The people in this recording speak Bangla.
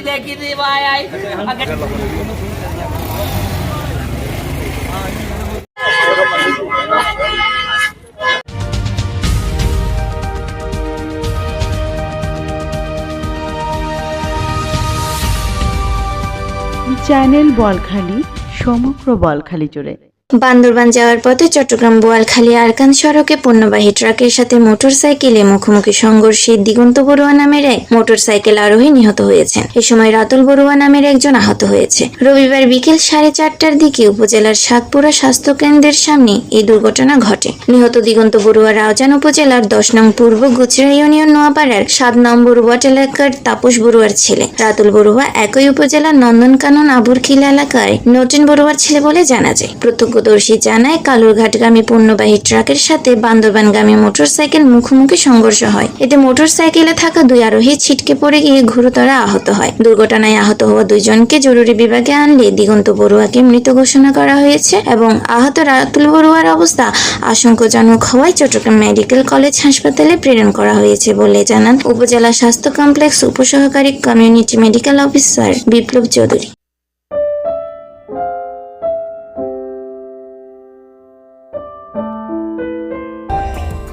দেখি দেখি দি ভাই আই চ্যানেল বলখালি সমগ্র বলখালি জুড়ে। বান্দরবান যাওয়ার পথে চট্টগ্রাম বোয়ালখালী আরকান সড়কে পণ্যবাহী ট্রাকের সাথে মোটরসাইকেলে মুখোমুখি সংঘর্ষে দিগন্ত বড়ুয়া নামের এক মোটরসাইকেল আরোহী নিহত হয়েছেন। এ সময় রাতুল বড়ুয়া নামের একজন আহত হয়েছে। রবিবার বিকেল সাড়ে চারটার দিকে উপজেলার সাতপুরা স্বাস্থ্য কেন্দ্রের সামনে এই দুর্ঘটনা ঘটে। নিহত দিগন্ত বড়ুয়া রাউজান উপজেলার দশ নং পূর্ব গুচরা ইউনিয়ন নোয়াপাড়ার সাত নম্বর ওয়াট এলাকার তাপস বড়ুয়ার ছেলে। রাতুল বড়ুয়া একই উপজেলার নন্দনকানন আবুরখিলা এলাকায় নতুন বড়ুয়ার ছেলে বলে জানা যায়। প্রত্যক্ষদর্শী জানায়, কালুরঘাটগামী পণ্যবাহী ট্রাকের সাথে বান্দরবানগামী মোটরসাইকেল মুখোমুখি সংঘর্ষ হয়। এতে মোটরসাইকেলে থাকা দুই আরোহী ছিটকে পড়ে গিয়ে গুরুতর আহত হয়। দুর্ঘটনায় আহত হওয়া দুইজনকে জরুরি বিভাগে আনলে দিগন্ত বড়ুয়াকে মৃত ঘোষণা করা হয়েছে এবং আহত রাতুল বড়ুয়ার অবস্থা আশঙ্কাজনক হওয়ায় চট্টগ্রাম মেডিকেল কলেজ হাসপাতালে প্রেরণ করা হয়েছে বলে জানান উপজেলা স্বাস্থ্য কমপ্লেক্স উপসহকারী community medical officer Biplab Chowdhury.